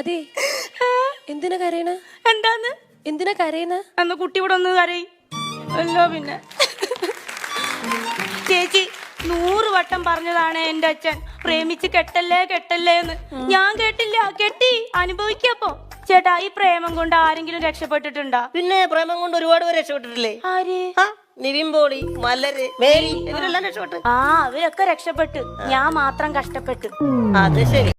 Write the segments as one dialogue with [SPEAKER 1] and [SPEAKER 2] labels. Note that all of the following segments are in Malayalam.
[SPEAKER 1] അതെ. എന്തിനാ കരയണ?
[SPEAKER 2] എന്താന്ന്?
[SPEAKER 1] എന്തിനാ കരയണ
[SPEAKER 2] അന്ന് കുട്ടി ഇവിടെ ഒന്ന് കരയി. അല്ലോ പിന്നെ. ചേച്ചി നൂറ് വട്ടം പറഞ്ഞതാണ് എന്റെ അച്ഛൻ. പ്രേമിച്ച് കെട്ടല്ലേ കെട്ടല്ലേ എന്ന്. ഞാൻ കേട്ടില്ല. കെട്ടി അനുഭവിക്കപ്പോ ചേട്ടാ ഈ പ്രേമം കൊണ്ട് ആരെങ്കിലും രക്ഷപ്പെട്ടിട്ടുണ്ടാ?
[SPEAKER 3] പിന്നെ പ്രേമം കൊണ്ട് ഒരുപാട് പേര് രക്ഷപ്പെട്ടിട്ടില്ലേ?
[SPEAKER 2] ആര്?
[SPEAKER 3] നിവിൻ മലര് മേരി. ഇവരെല്ലാം രക്ഷപ്പെട്ടു.
[SPEAKER 2] ആ അവരൊക്കെ രക്ഷപ്പെട്ടു. ഞാൻ മാത്രം കഷ്ടപ്പെട്ടു.
[SPEAKER 3] അത് ശരി.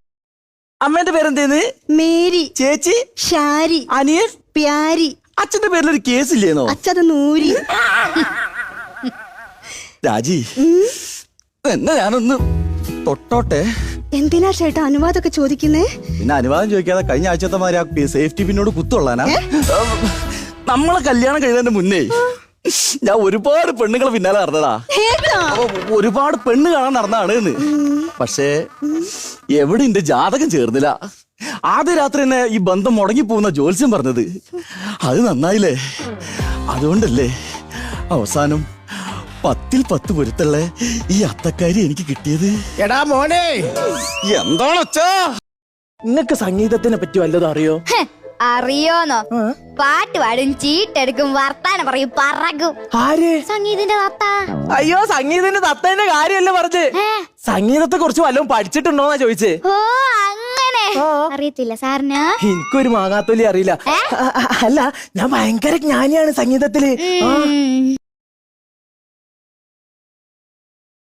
[SPEAKER 4] അമ്മേന്റെ പേരെന്തേന്ന്?
[SPEAKER 5] മേരി.
[SPEAKER 4] ചേച്ചി?
[SPEAKER 5] ഷാരി.
[SPEAKER 4] അനിയൻ?
[SPEAKER 5] പ്യാരി.
[SPEAKER 4] അച്ഛന്റെ പേരിൽ ഒരു കേസ് കേസില്ലേന്നോ?
[SPEAKER 5] അച്ഛത് നൂരി.
[SPEAKER 4] രാജി. എന്നെ ഞാനൊന്ന് തൊട്ടോട്ടെ.
[SPEAKER 5] എന്തിനാ ചേട്ടാ അനുവാദമൊക്കെ ചോദിക്കുന്നേ?
[SPEAKER 4] പിന്നെ അനുവാദം ചോദിക്കാതെ കഴിഞ്ഞ ആഴ്ചത്തെ മാതിരി ആ സേഫ്റ്റി പിന്നോട് കുത്തുള്ളാനാ നമ്മളെ കല്യാണം കഴിയുന്നതിന്റെ മുന്നേ ഞാൻ ഒരുപാട് പെണ്ണുങ്ങൾ പിന്നാലെ നടന്നതാ. ഒരുപാട് പെണ്ണ് കാണാൻ നടന്നതാണ് എന്ന്. പക്ഷേ എവിടെ എന്റെ ജാതകം ചേർന്നില്ല. ആദ്യ രാത്രി തന്നെ ഈ ബന്ധം മുടങ്ങി പോകുന്ന ജോത്സ്യം പറഞ്ഞത്. അത് നന്നായില്ലേ? അതുകൊണ്ടല്ലേ അവസാനം പത്തിൽ പത്ത് പൊരുത്തുള്ള ഈ അത്തക്കാരി എനിക്ക് കിട്ടിയത്.
[SPEAKER 6] എടാ മോനെ
[SPEAKER 4] എന്താണ് അച്ഛാ
[SPEAKER 6] നിങ്ങക്ക് സംഗീതത്തിനെ പറ്റി വല്ലതും അറിയോ?
[SPEAKER 7] അറിയോന്നോ? പാട്ട് പാടും ചീട്ടെടുക്കും വർത്താനം പറയും പറകും.
[SPEAKER 6] ആര്?
[SPEAKER 7] സംഗീതിന്റെ തത്ത.
[SPEAKER 6] അയ്യോ സംഗീതത്തിന്റെ തത്തേന്റെ കാര്യമല്ല പറഞ്ഞ്? സംഗീതത്തെ കുറിച്ച് വല്ലതും പഠിച്ചിട്ടുണ്ടോന്നാ ചോദിച്ചേ.
[SPEAKER 7] ഓ അങ്ങനെ. അറിയത്തില്ല സാറിന്.
[SPEAKER 6] എനിക്കൊരു മാങ്ങാത്തൊലി അറിയില്ല. അല്ല ഞാൻ ഭയങ്കര ജ്ഞാനിയാണ്
[SPEAKER 7] സംഗീതത്തിൽ.